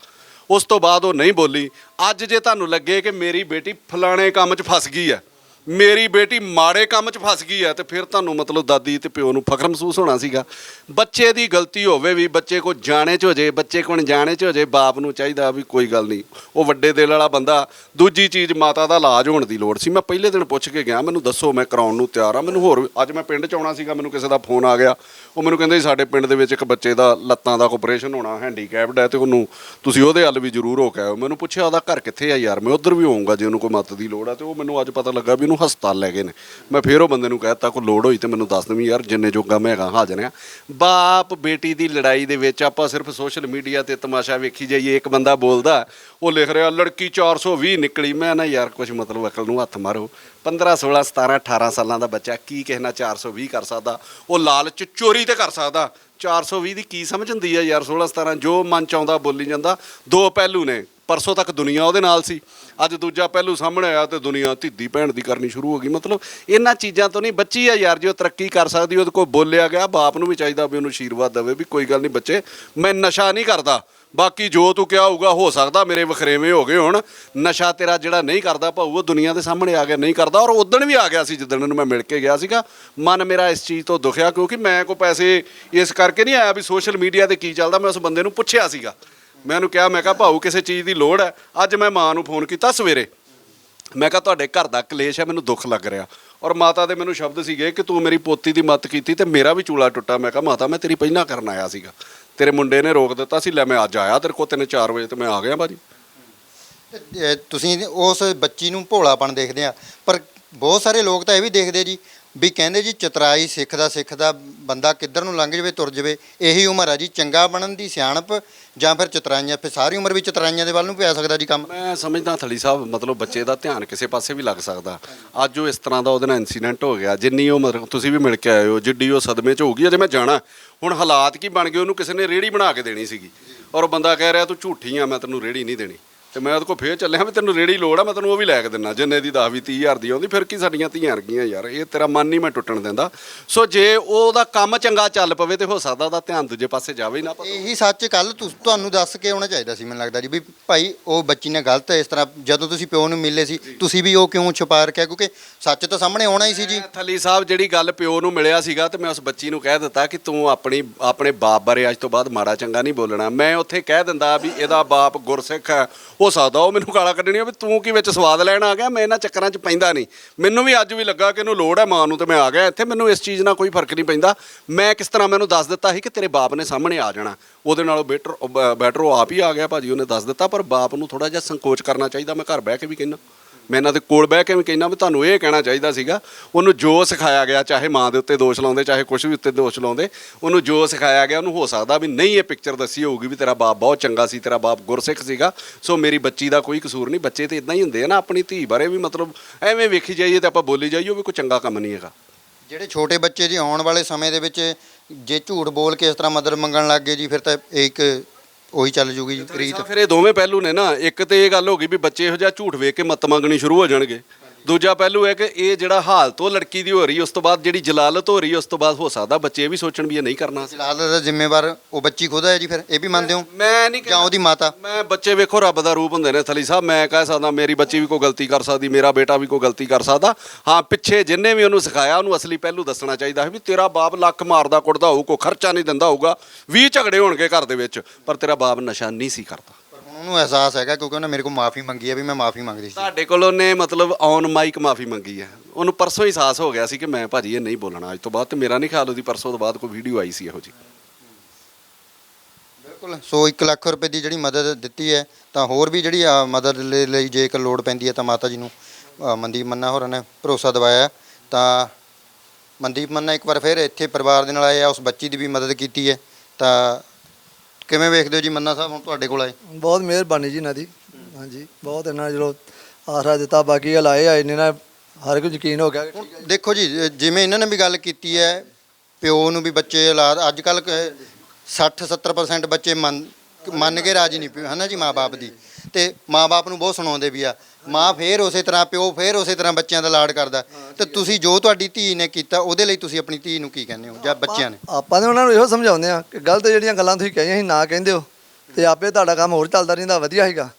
ਉਸ ਤੋਂ ਬਾਅਦ ਉਹ ਨਹੀਂ ਬੋਲੀ। ਅੱਜ ਜੇ ਤੁਹਾਨੂੰ ਲੱਗੇ ਕਿ ਮੇਰੀ ਬੇਟੀ ਫਲਾਣੇ ਕੰਮ 'ਚ ਫਸ ਗਈ ਹੈ ਮੇਰੀ ਬੇਟੀ ਮਾੜੇ ਕੰਮ 'ਚ ਫਸ ਗਈ ਹੈ ਤੇ ਫਿਰ ਤੁਹਾਨੂੰ ਮਤਲਬ ਦਾਦੀ ਤੇ ਪਿਓ ਨੂੰ ਫਖਰ ਮਹਿਸੂਸ ਹੋਣਾ ਸੀਗਾ। ਬੱਚੇ ਦੀ ਗਲਤੀ ਹੋਵੇ ਵੀ ਬੱਚੇ ਕੋ ਜਾਣੇ 'ਚ ਹੋ ਜੇ, ਬੱਚੇ ਕੋਲ ਜਾਣੇ 'ਚ ਹੋ ਜੇ, ਬਾਪ ਨੂੰ ਚਾਹੀਦਾ ਵੀ ਕੋਈ ਗੱਲ ਨਹੀਂ। ਉਹ ਵੱਡੇ ਦਿਲ ਵਾਲਾ ਬੰਦਾ, ਦੂਜੀ ਚੀਜ਼ ਮਾਤਾ ਦਾ ਇਲਾਜ ਹੋਣ ਦੀ ਲੋੜ ਸੀ। ਮੈਂ ਪਹਿਲੇ ਦਿਨ ਪੁੱਛ ਕੇ ਗਿਆ, ਮੈਨੂੰ ਦੱਸੋ ਮੈਂ ਕਰਾਉਣ ਨੂੰ ਤਿਆਰ ਆ। ਮੈਨੂੰ ਹੋਰ ਅੱਜ ਮੈਂ ਪਿੰਡ 'ਚ ਆਉਣਾ ਸੀਗਾ, ਮੈਨੂੰ ਕਿਸੇ ਦਾ ਫੋਨ ਆ ਗਿਆ। ਉਹ ਮੈਨੂੰ ਕਹਿੰਦੇ ਸੀ, ਸਾਡੇ ਪਿੰਡ ਦੇ ਵਿੱਚ ਇੱਕ ਬੱਚੇ ਦਾ ਲੱਤਾਂ ਦਾ ਆਪਰੇਸ਼ਨ ਹੋਣਾ ਹੈਂਡੀਕੈਪਡ ਹੈ ਤੇ ਉਹਨੂੰ ਤੁਸੀਂ ਉਹਦੇ ਹੱਲ ਵੀ ਜ਼ਰੂਰ ਹੋ ਕੇ ਆਇਓ। ਮੈਨੂੰ ਪੁੱਛਿਆ, ਉਹਦਾ ਘਰ ਕਿੱਥੇ ਆ ਯਾਰ? ਮੈਂ ਉਧਰ ਵੀ ਹੋਊਂਗਾ ਜੇ ਉਹਨੂੰ ਕੋਈ ਮਦਦ ਦੀ ਲੋੜ ਆ ਤੇ ਉਹ ਮੈਨੂੰ ਅੱਜ ਪਤਾ ਲੱਗਾ ਵੀ ਉਹਨੂੰ ਹਸਪਤਾਲ ਲੈ ਗਏ ਨੇ। ਮੈਂ ਫੇਰ ਉਹ ਬੰਦੇ ਨੂੰ ਕਹਿਤਾ ਕੋਈ ਲੋੜ ਹੋਈ ਤੇ ਮੈਨੂੰ ਦੱਸ ਦੇਵੀਂ ਯਾਰ, ਜਿੰਨੇ ਜੋਗਾ ਮੈਂ ਹੈਗਾ, ਹਾਜ਼ਰ ਹਾਂ। ਬਾਪ ਬੇਟੀ ਦੀ ਲੜਾਈ ਦੇ ਵਿੱਚ ਆਪਾਂ ਸਿਰਫ ਸੋਸ਼ਲ ਮੀਡੀਆ ਤੇ ਤਮਾਸ਼ਾ ਵੇਖੀ ਜਾਈਏ, ਇੱਕ ਬੰਦਾ ਬੋਲਦਾ, ਉਹ ਲਿਖ ਰਿਹਾ, ਲੜਕੀ 420 ਨਿਕਲੀ। ਮੈਂ ਨਾ ਯਾਰ ਕੁਝ ਮਤਲਬ ਅਕਲ ਨੂੰ ਹੱਥ ਮਾਰੋ। 15 16 17 18 ਸਾਲਾਂ ਦਾ ਬੱਚਾ, ਕੀ ਕਿਸੇ ਨਾਲ 420 ਕਰ ਸਕਦਾ? ਉਹ ਲਾਲਚ ਚੋਰੀ ਤੇ ਕਰ ਸਕਦਾ। 420 ਦੀ ਕੀ ਸਮਝ ਹੁੰਦੀ ਆ ਯਾਰ 16 17 ਜੋ ਮਨ ਚ ਆਉਂਦਾ ਬੋਲੀ ਜਾਂਦਾ, ਦੋ ਪਹਿਲੂ ਨੇ। ਪਰਸੋਂ ਤੱਕ ਦੁਨੀਆ ਉਹਦੇ ਨਾਲ ਸੀ। ਅੱਜ ਦੂਜਾ ਪਹਿਲੂ ਸਾਹਮਣੇ ਆਇਆ ਤੇ ਦੁਨੀਆ ਧਿੱਦੀ ਭੈਣ ਦੀ ਕਰਨੀ ਸ਼ੁਰੂ ਹੋ ਗਈ। ਮਤਲਬ ਇਹਨਾਂ ਚੀਜ਼ਾਂ ਤੋਂ ਨਹੀਂ, ਬੱਚੀ ਆ ਯਾਰ, ਜੇ ਉਹ ਤਰੱਕੀ ਕਰ ਸਕਦੀ, ਉਹਦੇ ਕੋਲ ਬੋਲਿਆ ਗਿਆ, ਬਾਪ ਨੂੰ ਵੀ ਚਾਹੀਦਾ ਵੀ ਉਹਨੂੰ ਆਸ਼ੀਰਵਾਦ ਦੇਵੇ ਵੀ ਕੋਈ ਗੱਲ ਨਹੀਂ ਬੱਚੇ, ਮੈਂ ਨਸ਼ਾ ਨਹੀਂ ਕਰਦਾ। ਬਾਕੀ ਜੋ ਤੂੰ ਕਿਹਾ ਹੋਊਗਾ, ਹੋ ਸਕਦਾ, ਮੇਰੇ ਵਖਰੇਵੇਂ ਹੋ ਗਏ ਹੁਣ। ਨਸ਼ਾ ਤੇਰਾ ਜਿਹੜਾ ਨਹੀਂ ਕਰਦਾ ਭਾਊ, ਉਹ ਦੁਨੀਆ ਦੇ ਸਾਹਮਣੇ ਆ ਗਿਆ, ਨਹੀਂ ਕਰਦਾ। ਔਰ ਉਦੋਂ ਵੀ ਆ ਗਿਆ ਸੀ, ਜਿੱਦਣ ਨੂੰ ਮੈਂ ਮਿਲ ਕੇ ਗਿਆ ਸੀਗਾ। ਮਨ ਮੇਰਾ ਇਸ ਚੀਜ਼ ਤੋਂ ਦੁਖਿਆ, ਕਿਉਂਕਿ ਮੈਂ ਕੋ ਪੈਸੇ ਇਸ ਕਰਕੇ ਨਹੀਂ ਆਇਆ ਵੀ ਸੋਸ਼ਲ ਮੀਡੀਆ ਤੇ ਕੀ ਚੱਲਦਾ, ਮੈਂ ਉਸ ਬੰਦੇ ਨੂੰ ਪੁੱਛਿਆ ਸੀਗਾ। ਮੈਂ ਉਹਨੂੰ ਕਿਹਾ ਮੈਂ ਕਿਹਾ ਭਾਊ ਕਿਸੇ ਚੀਜ਼ ਦੀ ਲੋੜ ਹੈ। ਅੱਜ ਮੈਂ ਮਾਂ ਨੂੰ ਫੋਨ ਕੀਤਾ ਸਵੇਰੇ। ਮੈਂ ਕਿਹਾ ਤੁਹਾਡੇ ਘਰ ਦਾ ਕਲੇਸ਼ ਹੈ ਮੈਨੂੰ ਦੁੱਖ ਲੱਗ ਰਿਹਾ। ਔਰ ਮਾਤਾ ਦੇ ਮੈਨੂੰ ਸ਼ਬਦ ਸੀਗੇ ਕਿ ਤੂੰ ਮੇਰੀ ਪੋਤੀ ਦੀ ਮੱਤ ਕੀਤੀ ਤੇ ਮੇਰਾ ਵੀ ਚੂਲਾ ਟੁੱਟਾ। ਮੈਂ ਕਿਹਾ ਮਾਤਾ ਮੈਂ ਤੇਰੀ ਪਹਿਲਾਂ ਕਰਨ ਆਇਆ ਸੀਗਾ। ਤੇਰੇ ਮੁੰਡੇ ਨੇ ਰੋਕ ਦਿੱਤਾ ਸੀ ਲੈ ਮੈਂ ਅੱਜ ਆਇਆ ਤੇਰੇ ਕੋਲ ਤਿੰਨ 4 ਵਜੇ ਤੇ ਮੈਂ ਆ ਗਿਆ ਬਾਜੀ ਤੇ, ਤੁਸੀਂ ਉਸ ਬੱਚੀ ਨੂੰ ਭੋਲਾਪਣ ਦੇਖਦੇ ਆ ਪਰ ਬਹੁਤ ਸਾਰੇ ਲੋਕ ਤਾਂ ਇਹ ਵੀ ਦੇਖਦੇ ਜੀ ਵੀ ਕਹਿੰਦੇ ਜੀ ਚਤਰਾਈ ਸਿੱਖਦਾ ਸਿੱਖਦਾ ਬੰਦਾ ਕਿੱਧਰ ਨੂੰ ਲੰਘ ਜਾਵੇ, ਤੁਰ ਜਾਵੇ, ਇਹੀ ਉਮਰ ਆ ਜੀ, ਚੰਗਾ ਬਣਨ ਦੀ ਸਿਆਣਪ ਜਾਂ ਫਿਰ ਚਤਰਾਈਆਂ, ਫਿਰ ਸਾਰੀ ਉਮਰ ਵੀ ਚਤਰਾਈਆਂ ਦੇ ਵੱਲ ਨੂੰ ਪਿਆ ਸਕਦਾ ਜੀ ਕੰਮ? ਮੈਂ ਸਮਝਦਾ ਥਲੀ ਸਾਹਿਬ, ਮਤਲਬ ਬੱਚੇ ਦਾ ਧਿਆਨ ਕਿਸੇ ਪਾਸੇ ਵੀ ਲੱਗ ਸਕਦਾ। ਅੱਜ ਉਹ ਇਸ ਤਰ੍ਹਾਂ ਦਾ ਉਹਦੇ ਨਾਲ ਇਨਸੀਡੈਂਟ ਹੋ ਗਿਆ, ਜਿੰਨੀ ਉਹ ਮਤਲਬ ਤੁਸੀਂ ਵੀ ਮਿਲ ਕੇ ਆਏ ਹੋ, ਜਿੱਡੀ ਉਹ ਸਦਮੇ 'ਚ ਹੋਊਗੀ ਅਜੇ ਮੈਂ ਜਾਣਾ। ਹੁਣ ਹਾਲਾਤ ਕੀ ਬਣ ਗਏ, ਉਹਨੂੰ ਕਿਸੇ ਨੇ ਰੇੜੀ ਬਣਾ ਕੇ ਦੇਣੀ ਸੀਗੀ। ਔਰ ਉਹ ਬੰਦਾ ਕਹਿ ਰਿਹਾ, ਤੂੰ ਝੂਠੀ ਆ, ਮੈਂ ਤੈਨੂੰ ਰੇੜੀ ਨਹੀਂ ਦੇਣੀ। ਤੇ ਮੈਂ ਉਹਦੇ ਕੋਲ ਫੇਰ ਚੱਲਿਆ ਵੀ ਤੈਨੂੰ ਰੇੜੀ ਲੋੜ ਆ ਮੈਂ ਤੈਨੂੰ ਉਹ ਵੀ ਲੈ ਕੇ ਦਿੰਨਾ ਜਿੰਨੇ ਦੀ 10 ਵੀ 30 ਹਜ਼ਾਰ ਦੀ ਆਉਂਦੀ ਫਿਰ ਕੀ ਸਾਡੀਆਂ ਧੀਆਂ ਰਗੀਆਂ ਯਾਰ ਇਹ ਤੇਰਾ ਮਨ ਨਹੀਂ ਮੈਂ ਟੁੱਟਣ ਦਿੰਦਾ। ਸੋ ਜੇ ਉਹਦਾ ਕੰਮ ਚੰਗਾ ਚੱਲ ਪਵੇ ਤੇ ਹੋ ਸਕਦਾ ਉਹਦਾ ਧਿਆਨ ਦੂਜੇ ਪਾਸੇ ਜਾਵੇ ਹੀ ਨਾ ਇਹੀ ਸੱਚ ਕੱਲ ਤੁਹਾਨੂੰ ਦੱਸ ਕੇ ਆਉਣਾ ਚਾਹੀਦਾ ਸੀ ਮੈਨੂੰ ਲੱਗਦਾ ਜੀ ਵੀ ਭਾਈ ਉਹ ਬੱਚੀ ਨੇ ਗਲਤ ਇਸ ਤਰ੍ਹਾਂ ਜਦੋਂ ਤੁਸੀਂ ਪਿਓ ਨੂੰ ਮਿਲੇ ਸੀ ਤੁਸੀਂ ਵੀ ਉਹ ਕਿਉਂ ਛੁਪਾ ਰੱਖਿਆ? ਕਿਉਂਕਿ ਸੱਚ ਤਾਂ ਸਾਹਮਣੇ ਆਉਣਾ ਹੀ ਸੀ ਜੀ। ਥਲੀ ਸਾਹਿਬ ਜਿਹੜੀ ਗੱਲ ਪਿਓ ਨੂੰ ਮਿਲਿਆ ਸੀਗਾ ਤੇ ਮੈਂ ਉਸ ਬੱਚੀ ਨੂੰ ਕਹਿ ਦਿੱਤਾ ਕਿ ਤੂੰ ਆਪਣੀ ਆਪਣੇ ਬਾਪ ਬਾਰੇ ਅੱਜ ਤੋਂ ਬਾਅਦ ਮਾੜਾ ਚੰਗਾ ਨਹੀਂ ਬੋਲਣਾ। ਮੈਂ ਉੱਥੇ ਕਹਿ ਦਿੰਦਾ ਵੀ ਇਹਦਾ ਬਾਪ ਗੁਰਸਿੱਖ ਹੈ ਹੋ ਸਕਦਾ, ਉਹ ਮੈਨੂੰ ਗਾਲਾਂ ਕੱਢਣੀਆਂ ਵੀ ਤੂੰ ਕੀ ਵਿੱਚ ਸਵਾਦ ਲੈਣ ਆ ਗਿਆ? ਮੈਂ ਇਹਨਾਂ ਚੱਕਰਾਂ 'ਚ ਪੈਂਦਾ ਨਹੀਂ। ਮੈਨੂੰ ਵੀ ਅੱਜ ਵੀ ਲੱਗਾ ਕਿ ਇਹਨੂੰ ਲੋੜ ਹੈ ਮਾਂ ਨੂੰ ਤੇ ਮੈਂ ਆ ਗਿਆ ਇੱਥੇ। ਮੈਨੂੰ ਇਸ ਚੀਜ਼ ਨਾਲ ਕੋਈ ਫ਼ਰਕ ਨਹੀਂ ਪੈਂਦਾ। ਮੈਂ ਕਿਸ ਤਰ੍ਹਾਂ ਮੈਨੂੰ ਦੱਸ ਦਿੱਤਾ ਸੀ ਕਿ ਤੇਰੇ ਬਾਪ ਨੇ ਸਾਹਮਣੇ ਆ ਜਾਣਾ। ਉਹਦੇ ਨਾਲੋਂ ਬੈਟਰ ਬੈਟਰ ਉਹ ਆਪ ਹੀ ਆ ਗਿਆ, ਭਾਜੀ। ਉਹਨੇ ਦੱਸ ਦਿੱਤਾ, ਪਰ ਬਾਪ ਨੂੰ ਥੋੜਾ ਜਿਹਾ ਸੰਕੋਚ ਕਰਨਾ ਚਾਹੀਦਾ। ਮੈਂ ਘਰ ਬਹਿ ਕੇ ਵੀ ਕਹਿੰਦਾ। ਮੈਂ ਇਹਨਾਂ ਦੇ ਕੋਲ ਬਹਿ ਕੇ ਵੀ ਕਹਿੰਦਾ ਵੀ ਤੁਹਾਨੂੰ ਇਹ ਕਹਿਣਾ ਚਾਹੀਦਾ ਸੀਗਾ, ਉਹਨੂੰ ਜੋ ਸਿਖਾਇਆ ਗਿਆ, ਚਾਹੇ ਮਾਂ ਦੇ ਉੱਤੇ ਦੋਸ਼ ਲਾਉਂਦੇ, ਚਾਹੇ ਕੁਝ ਵੀ ਉੱਤੇ ਦੋਸ਼ ਲਾਉਂਦੇ, ਉਹਨੂੰ ਜੋ ਸਿਖਾਇਆ ਗਿਆ, ਉਹਨੂੰ ਹੋ ਸਕਦਾ ਵੀ ਨਹੀਂ ਇਹ ਪਿਕਚਰ ਦੱਸੀ ਹੋਊਗੀ ਵੀ ਤੇਰਾ ਬਾਪ ਬਹੁਤ ਚੰਗਾ ਸੀ, ਤੇਰਾ ਬਾਪ ਗੁਰਸਿੱਖ ਸੀਗਾ, ਸੋ ਮੇਰੀ ਬੱਚੀ ਦਾ ਕੋਈ ਕਸੂਰ ਨਹੀਂ, ਬੱਚੇ ਤੇ ਇਦਾਂ ਹੀ ਹੁੰਦੇ ਆ ਨਾ ਆਪਣੀ ਧੀ ਬਾਰੇ ਵੀ ਮਤਲਬ ਐਵੇਂ ਵੇਖੀ ਜਾਈਏ ਤੇ ਆਪਾਂ ਬੋਲੀ ਜਾਈਏ, ਉਹ ਵੀ ਕੋਈ ਚੰਗਾ ਕੰਮ ਨਹੀਂ ਹੈਗਾ। ਜਿਹੜੇ ਛੋਟੇ ਬੱਚੇ ਜੀ ਆਉਣ ਵਾਲੇ ਸਮੇਂ ਦੇ ਵਿੱਚ ਜੇ ਝੂਠ ਬੋਲ ਕੇ ਇਸ ਤਰ੍ਹਾਂ ਮਦਦ ਮੰਗਣ ਲੱਗ ਗਏ ਜੀ, ਫਿਰ ਤਾਂ ਇਹ ਇੱਕ ਉਹੀ ਚੱਲ ਜੂਗੀ ਜੀ ਰੀਤ। ਫਿਰ ਇਹ ਦੋਵੇਂ ਪਹਿਲੂ ਨੇ ਨਾ ਇੱਕ ਤੇ ਇਹ ਗੱਲ ਹੋ ਗਈ ਵੀ ਬੱਚੇ ਇਹੋ ਜਿਹਾ ਝੂਠ ਵੇਖ ਕੇ ਮੱਤ ਮੰਗਣੀ ਸ਼ੁਰੂ ਹੋ ਜਾਣਗੇ। ਦੂਜਾ ਪਹਿਲੂ ਹੈ ਕਿ ਇਹ ਜਿਹੜਾ ਹਾਲਤ ਉਹ ਲੜਕੀ ਦੀ ਹੋ ਰਹੀ ਉਸ ਤੋਂ ਬਾਅਦ ਜਿਹੜੀ ਜਲਾਲਤ ਹੋ ਰਹੀ ਉਸ ਤੋਂ ਬਾਅਦ ਹੋ ਸਕਦਾ ਬੱਚੇ ਇਹ ਵੀ ਸੋਚਣ ਵੀ ਇਹ ਨਹੀਂ ਕਰਨਾ। ਸੀ ਫਿਲਹਾਲ ਦਾ ਜ਼ਿੰਮੇਵਾਰ ਉਹ ਬੱਚੀ ਖੁਦ ਹੈ ਜੀ ਫਿਰ ਇਹ ਵੀ ਮੰਨਦੇ ਹੋ? ਮੈਂ ਨਹੀਂ ਜਾਂ ਉਹਦੀ ਮਾਤਾ? ਮੈਂ ਬੱਚੇ ਵੇਖੋ ਰੱਬ ਦਾ ਰੂਪ ਹੁੰਦੇ ਨੇ ਥਲੀ ਸਾਹਿਬ ਮੈਂ ਕਹਿ ਸਕਦਾ ਮੇਰੀ ਬੱਚੀ ਵੀ ਕੋਈ ਗਲਤੀ ਕਰ ਸਕਦੀ ਮੇਰਾ ਬੇਟਾ ਵੀ ਕੋਈ ਗਲਤੀ ਕਰ ਸਕਦਾ। ਹਾਂ ਪਿੱਛੇ ਜਿੰਨੇ ਵੀ ਉਹਨੂੰ ਸਿਖਾਇਆ ਉਹਨੂੰ ਅਸਲੀ ਪਹਿਲੂ ਦੱਸਣਾ ਚਾਹੀਦਾ ਹੈ ਵੀ ਤੇਰਾ ਬਾਪ ਲੱਖ ਮਾਰਦਾ ਕੁੱਟਦਾ ਹੋਊ ਕੋਈ ਖਰਚਾ ਨਹੀਂ ਦਿੰਦਾ ਹੋਊਗਾ 20 ਝਗੜੇ ਹੋਣਗੇ ਘਰ ਦੇ ਵਿੱਚ ਪਰ ਤੇਰਾ ਬਾਪ ਨਸ਼ਾ ਨਹੀਂ ਸੀ ਕਰਦਾ। ਉਹਨੂੰ ਅਹਿਸਾਸ ਹੈਗਾ ਕਿਉਂਕਿ ਉਹਨੇ ਮੇਰੇ ਕੋਲ ਮਾਫੀ ਮੰਗੀ ਹੈ ਵੀ ਮੈਂ ਮਾਫੀ ਮੰਗਦੀ ਸੀ। ਤੁਹਾਡੇ ਕੋਲ ਉਹਨੇ ਮਤਲਬ ਔਨ ਮਾਈਕ ਮਾਫੀ ਮੰਗੀ ਹੈ ਉਹਨੂੰ ਪਰਸੋਂ ਹੀ ਸਾਹਸ ਹੋ ਗਿਆ ਸੀ ਕਿ ਮੈਂ ਭਾਜੀ ਇਹ ਨਹੀਂ ਬੋਲਣਾ। ਅੱਜ ਤੋਂ ਬਾਅਦ ਤੇ ਮੇਰਾ ਨਹੀਂ ਖਿਆਲ ਉਹਦੀ ਪਰਸੋਂ ਤੋਂ ਬਾਅਦ ਕੋਈ ਵੀਡੀਓ ਆਈ ਸੀ ਇਹੋ ਜੀ ਬਿਲਕੁਲ। ਸੋ 1 ਲੱਖ ਰੁਪਏ ਦੀ ਜਿਹੜੀ ਮਦਦ ਦਿੱਤੀ ਹੈ ਤਾਂ ਹੋਰ ਵੀ ਜਿਹੜੀ ਆ ਮਦਦ ਲਈ ਲਈ ਜੇ ਇੱਕ ਲੋੜ ਪੈਂਦੀ ਹੈ ਤਾਂ ਮਾਤਾ ਜੀ ਨੂੰ ਅ, ਮਨਦੀਪ ਮੰਨਾ ਹੋਰਾਂ ਨੇ ਭਰੋਸਾ ਦਿਵਾਇਆ। ਹੈ। ਤਾਂ ਮਨਦੀਪ ਮੰਨਾ ਇੱਕ ਵਾਰ ਫਿਰ ਇੱਥੇ ਪਰਿਵਾਰ ਦੇ ਨਾਲ ਆਏ ਆ ਉਸ ਬੱਚੀ ਦੀ ਵੀ ਮਦਦ ਕੀਤੀ ਹੈ। ਤਾਂ ਕਿਵੇਂ ਵੇਖਦੇ ਹੋ ਜੀ ਮੰਨਾ ਸਾਹਿਬ ਹੁਣ ਤੁਹਾਡੇ ਕੋਲ ਆਏ? ਬਹੁਤ ਮਿਹਰਬਾਨੀ ਜੀ ਇਹਨਾਂ ਦੀ। ਹਾਂਜੀ ਬਹੁਤ ਇਹਨਾਂ ਜਦੋਂ ਆਸਰਾ ਦਿੱਤਾ ਬਾਕੀ ਗੱਲ ਆਏ ਆ ਇਹਨੇ ਨਾਲ ਹਰ ਨੂੰ ਯਕੀਨ ਹੋ ਗਿਆ ਕਿ ਠੀਕ ਹੈ ਦੇਖੋ ਜੀ ਅ, ਜਿਵੇਂ ਇਹਨਾਂ ਨੇ ਵੀ ਗੱਲ ਕੀਤੀ ਹੈ ਪਿਓ ਨੂੰ ਵੀ ਬੱਚੇ ਔਲਾਦ ਅੱਜ ਕੱਲ 60 70% ਬੱਚੇ ਮੰਨ ਮੰਨ ਕੇ ਰਾਜੀ ਨਹੀਂ ਪਿਓ ਹਨਾ ਜੀ ਮਾਪੇ ਦੀ? ਤੇ ਮਾਪੇ ਨੂੰ ਬਹੁਤ ਸੁਣਾਉਂਦੇ ਵੀ ਆ। ਮਾਂ ਫੇਰ ਉਸੇ ਤਰ੍ਹਾਂ ਪਿਓ ਫੇਰ ਉਸੇ ਤਰ੍ਹਾਂ ਬੱਚਿਆਂ ਦਾ ਲਾਡ ਕਰਦਾ। ਤੇ ਤੁਸੀਂ ਜੋ ਤੁਹਾਡੀ ਧੀ ਨੇ ਕੀਤਾ ਉਹਦੇ ਲਈ ਤੁਸੀਂ ਆਪਣੀ ਧੀ ਨੂੰ ਕੀ ਕਹਿੰਦੇ ਹੋ ਜਾਂ ਬੱਚਿਆਂ ਨੇ? ਆਪਾਂ ਨੇ ਉਹਨਾਂ ਨੂੰ ਇਹੋ ਸਮਝਾਉਂਦੇ ਆ ਕਿ ਗਲਤ ਜਿਹੜੀਆਂ ਗੱਲਾਂ ਤੁਸੀਂ ਕਹੀਆਂ ਸੀ ਨਾ ਕਹਿੰਦੇ ਹੋ। ਤੇ ਆਪੇ ਤੁਹਾਡਾ ਕੰਮ ਹੋਰ ਚੱਲਦਾ ਰਹਿੰਦਾ ਵਧੀਆ ਹੈਗਾ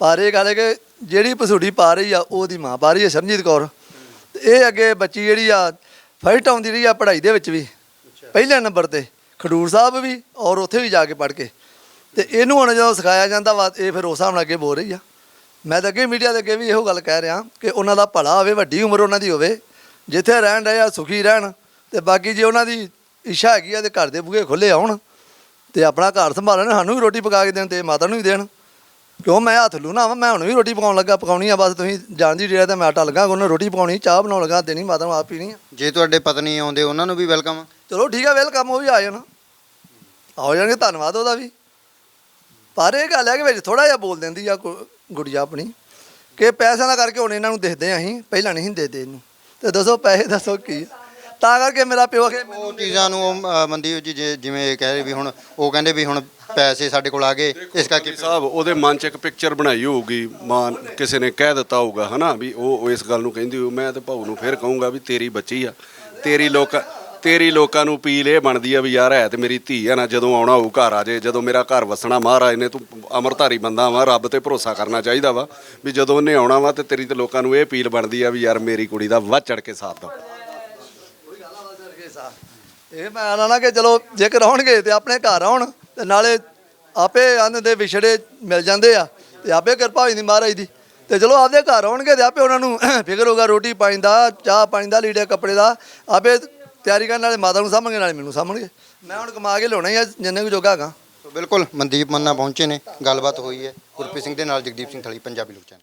ਪਰ ਇਹ ਗੱਲ ਹੈ ਕਿ ਜਿਹੜੀ ਪਸੂੜੀ ਪਾ ਰਹੀ ਆ ਉਹਦੀ ਮਾਂ ਪਾ ਰਹੀ ਹੈ ਸ਼ਰਨਜੀਤ ਕੌਰ। ਇਹ ਅੱਗੇ ਬੱਚੀ ਜਿਹੜੀ ਆ ਫਸਟ ਆਉਂਦੀ ਰਹੀ ਆ ਪੜ੍ਹਾਈ ਦੇ ਵਿੱਚ ਵੀ। ਪਹਿਲੇ ਨੰਬਰ ਤੇ। ਖਡੂਰ ਸਾਹਿਬ ਵੀ ਔਰ ਉੱਥੇ ਵੀ ਜਾ ਕੇ ਪੜ੍ਹ ਕੇ। ਤੇ ਇਹਨੂੰ ਹੁਣ ਜਦੋਂ ਸਿਖਾਇਆ ਜਾਂਦਾ ਵਾ ਇਹ ਫਿਰ ਉਸ ਹਿਸਾਬ ਨਾਲ ਅੱਗੇ ਬੋਲ ਰਹੀ ਆ। ਮੈਂ ਤਾਂ ਅੱਗੇ ਮੀਡੀਆ ਦੇ ਅੱਗੇ ਵੀ ਇਹੋ ਗੱਲ ਕਹਿ ਰਿਹਾ ਕਿ ਉਹਨਾਂ ਦਾ ਭਲਾ ਹੋਵੇ ਵੱਡੀ ਉਮਰ ਉਹਨਾਂ ਦੀ ਹੋਵੇ ਜਿੱਥੇ ਰਹਿਣ ਰਹੇ ਆ ਸੁਖੀ ਰਹਿਣ ਤੇ ਬਾਕੀ ਜੇ ਉਹਨਾਂ ਦੀ ਇੱਛਾ ਹੈਗੀ ਆ ਤੇ ਘਰ ਦੇ ਬੂਹੇ ਖੁੱਲੇ ਆਉਣ ਤੇ ਆਪਣਾ ਘਰ ਸੰਭਾਲਣ ਸਾਨੂੰ ਵੀ ਰੋਟੀ ਪਕਾ ਕੇ ਦੇਣ ਤੇ ਮਾਤਾ ਨੂੰ ਵੀ ਦੇਣ। ਕਿਉਂ ਮੈਂ ਹੱਥ ਲੂਣਾ ਵਾ ਮੈਂ ਹੁਣ ਵੀ ਰੋਟੀ ਪਕਾਉਣ ਲੱਗਾ ਪਕਾਉਣੀ ਆ ਬਸ ਤੁਸੀਂ ਜਾਣਦੀ ਜਿਹੜਾ ਤੇ ਮੈਂ ਆਟਾ ਲੱਗਾ ਉਹਨੇ ਰੋਟੀ ਪਕਾਉਣੀ ਚਾਹ ਬਣਾਉਣ ਲੱਗਾ ਦੇਣੀ ਮਾਤਾ ਨੂੰ ਆਪ ਪੀਣੀ ਆ। ਜੇ ਤੁਹਾਡੇ ਪਤਨੀ ਆਉਂਦੇ ਉਹਨਾਂ ਨੂੰ ਵੀ ਵੈਲਕਮ ਚਲੋ ਠੀਕ ਆ ਵੈਲਕਮ ਉਹ ਵੀ ਆ ਜਾਣ। ਆ ਜਾਣਗੇ ਧੰਨਵਾਦ ਉਹਦਾ ਵੀ। ਪਰ ਇਹ ਗੱਲ ਹੈ ਕਿ ਵਿੱਚ ਥੋੜਾ ਜਿਹਾ ਬੋਲ ਦਿੰਦੀ ਆ ਕੁ- ਗੁੜੀਆ ਆਪਣੀ ਕਿ ਪੈਸਿਆਂ ਦਾ ਕਰਕੇ ਹੁਣ ਇਹਨਾਂ ਨੂੰ ਦੇਖਦੇ ਆ ਅਸੀਂ ਪਹਿਲਾਂ ਨਹੀਂ ਦੇਦੇ ਇਹਨੂੰ ਤੇ ਦੱਸੋ ਪੈਸੇ ਦੱਸੋ ਕੀ ਆ? ਤਾਂ ਕਰਕੇ ਮੇਰਾ ਪਿਓ ਕਿ ਉਹ ਚੀਜ਼ਾਂ ਨੂੰ ਉਹ, ਅ, ਮਨਦੀਪ ਜੀ ਜੇ- ਜਿਵੇਂ ਇਹ ਕਹਿ ਰਹੇ ਵੀ ਹੁਣ ਉਹ ਕਹਿੰਦੇ ਵੀ ਹੁਣ ਪੈਸੇ ਸਾਡੇ ਕੋਲ ਆ ਗਏ ਇਸ ਕਰਕੇ ਸਾਹਿਬ ਉਹਦੇ ਮਨ 'ਚ ਇੱਕ ਪਿਕਚਰ ਬਣਾਈ ਹੋਊਗੀ ਮਾਂ ਕਿਸੇ ਨੇ ਕਹਿ ਦਿੱਤਾ ਹੋਊਗਾ ਹਨਾ ਵੀ ਉਹ ਉਹ ਇਸ ਗੱਲ ਨੂੰ ਕਹਿੰਦੀ ਹੋ ਮੈਂ ਤੇ ਭਾਊ ਨੂੰ ਫਿਰ ਕਹੂੰਗਾ ਵੀ ਤੇਰੀ ਬੱਚੀ ਆ ਤੇਰੀ ਲੋਕ ਤੇਰੀ ਲੋਕਾਂ ਨੂੰ ਅਪੀਲ ਇਹ ਬਣਦੀ ਆ ਵੀ ਯਾਰ ਹੈ ਤੇ ਮੇਰੀ ਧੀ ਆ ਨਾ, ਜਦੋਂ ਆਉਣਾ ਹੋਊ ਘਰ ਆ ਜੇ, ਜਦੋਂ ਮੇਰਾ ਘਰ ਵਸਣਾ, ਮਹਾਰਾਜ ਨੇ ਤੂੰ ਅਮਰਧਾਰੀ ਬੰਦਾ ਵਾ, ਰੱਬ ਤੇ ਭਰੋਸਾ ਕਰਨਾ ਚਾਹੀਦਾ ਵਾ, ਵੀ ਜਦੋਂ ਉਹਨੇ ਆਉਣਾ ਵਾ ਤੇ ਤੇਰੀ ਤੇ ਲੋਕਾਂ ਨੂੰ ਇਹ ਅਪੀਲ ਬਣਦੀ ਆ ਵੀ ਯਾਰ ਮੇਰੀ ਕੁੜੀ ਦਾ ਵੱਧ ਚੜ ਕੇ ਸਾਥ ਦਿਓ। ਇਹ ਮੈਂ ਆਣਾ ਕਿ ਚਲੋ ਜੇਕਰ ਆਉਣਗੇ ਤੇ ਆਪਣੇ ਘਰ ਆਉਣ ਤੇ ਨਾਲੇ ਆਪੇ ਆਂਦੇ ਦੇ ਵਿਛੜੇ ਮਿਲ ਜਾਂਦੇ ਆ ਤੇ ਆਪੇ ਕਿਰਪਾ ਹੋ ਜਾਂਦੀ ਮਹਾਰਾਜ ਦੀ। ਤੇ ਚਲੋ, ਆਪਦੇ ਘਰ ਆਉਣਗੇ ਤੇ ਆਪੇ ਉਹਨਾਂ ਨੂੰ ਫਿਕਰ ਹੋਗਾ ਰੋਟੀ ਪਾਣੀ ਦਾ, ਚਾਹ ਪਾਣੀ ਦਾ, ਲੀੜੇ ਕੱਪੜੇ ਦਾ, ਆਪੇ ਤਿਆਰੀ ਕਰਨ ਨਾਲੇ ਮਾਤਾ ਨੂੰ ਸਾਂਭਣਗੇ ਨਾਲੇ ਮੈਨੂੰ ਸਾਂਭਣਗੇ। ਮੈਂ ਹੁਣ ਕਮਾ ਕੇ ਲਿਆਉਣਾ ਹੀ ਆ, ਜਿੰਨੇ ਕੁ ਜੋਗਾ ਹੈਗਾ। ਬਿਲਕੁਲ, ਮਨਦੀਪ ਮੰਨਾ ਪਹੁੰਚੇ ਨੇ। ਗੱਲਬਾਤ ਹੋਈ ਹੈ। ਗੁਰਪ੍ਰੀਤ ਸਿੰਘ ਦੇ ਨਾਲ ਜਗਦੀਪ ਸਿੰਘ ਥਲੀ, ਪੰਜਾਬੀ ਲੋਕ ਚੈਨਲ।